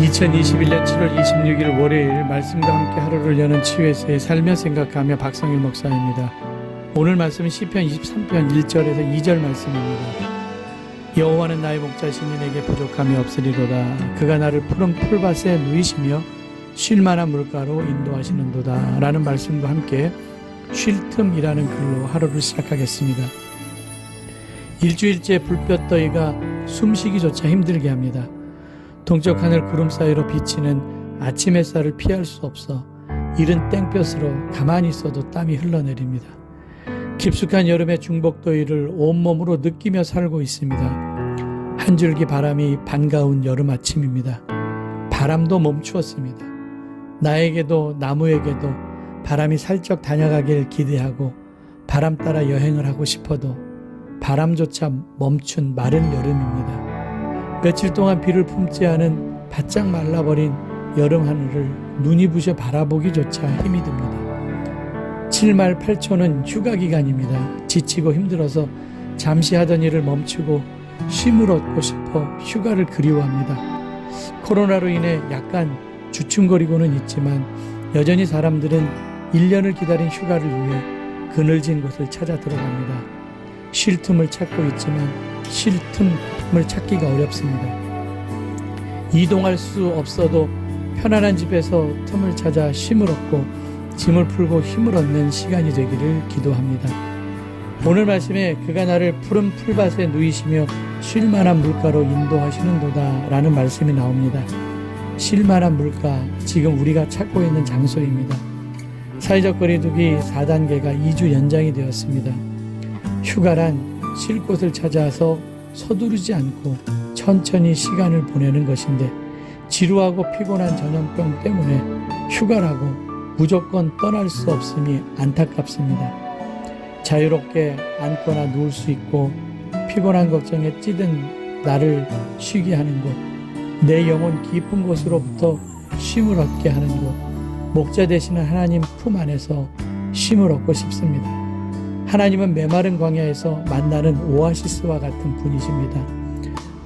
2021년 7월 26일 월요일 말씀과 함께 하루를 여는 치유에서의 살며 생각하며 박성일 목사입니다. 오늘 말씀은 시편 23편 1절에서 2절 말씀입니다. 여호와는 나의 목자시니 내게 부족함이 없으리로다. 그가 나를 푸른 풀밭에 누이시며 쉴 만한 물가로 인도하시는도다. 라는 말씀과 함께 쉴 틈이라는 글로 하루를 시작하겠습니다. 일주일째 불볕더위가 숨쉬기조차 힘들게 합니다. 동쪽 하늘 구름 사이로 비치는 아침 햇살을 피할 수 없어 이른 땡볕으로 가만히 있어도 땀이 흘러내립니다. 깊숙한 여름의 중복더위를 온몸으로 느끼며 살고 있습니다. 한 줄기 바람이 반가운 여름 아침입니다. 바람도 멈추었습니다. 나에게도 나무에게도 바람이 살짝 다녀가길 기대하고 바람 따라 여행을 하고 싶어도 바람조차 멈춘 마른 여름입니다. 며칠 동안 비를 품지 않은 바짝 말라버린 여름 하늘을 눈이 부셔 바라보기조차 힘이 듭니다. 7말 8초는 휴가 기간입니다. 지치고 힘들어서 잠시 하던 일을 멈추고 쉼을 얻고 싶어 휴가를 그리워합니다. 코로나로 인해 약간 주춤거리고는 있지만 여전히 사람들은 1년을 기다린 휴가를 위해 그늘진 곳을 찾아 들어갑니다. 쉴 틈을 찾고 있지만 쉴 틈 을 찾기가 어렵습니다. 이동할 수 없어도 편안한 집에서 틈을 찾아 쉼을 얻고 짐을 풀고 힘을 얻는 시간이 되기를 기도합니다. 오늘 말씀에 그가 나를 푸른 풀밭에 누이시며 쉴만한 물가로 인도하시는도다 라는 말씀이 나옵니다. 쉴만한 물가, 지금 우리가 찾고 있는 장소입니다. 사회적 거리두기 4단계가 2주 연장이 되었습니다. 휴가란 쉴 곳을 찾아서 서두르지 않고 천천히 시간을 보내는 것인데 지루하고 피곤한 전염병 때문에 휴가라고 무조건 떠날 수 없음이 안타깝습니다. 자유롭게 앉거나 누울 수 있고 피곤한 걱정에 찌든 나를 쉬게 하는 곳, 내 영혼 깊은 곳으로부터 쉼을 얻게 하는 곳, 목자 되시는 하나님 품 안에서 쉼을 얻고 싶습니다. 하나님은 메마른 광야에서 만나는 오아시스와 같은 분이십니다.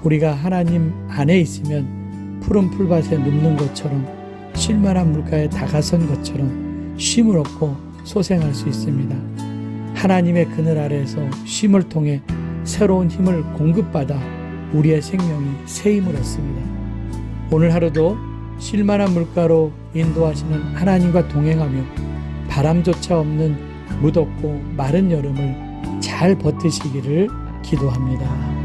우리가 하나님 안에 있으면 푸른 풀밭에 눕는 것처럼 쉴만한 물가에 다가선 것처럼 쉼을 얻고 소생할 수 있습니다. 하나님의 그늘 아래에서 쉼을 통해 새로운 힘을 공급받아 우리의 생명이 새 힘을 얻습니다. 오늘 하루도 쉴만한 물가로 인도하시는 하나님과 동행하며 바람조차 없는 무덥고 마른 여름을 잘 버티시기를 기도합니다.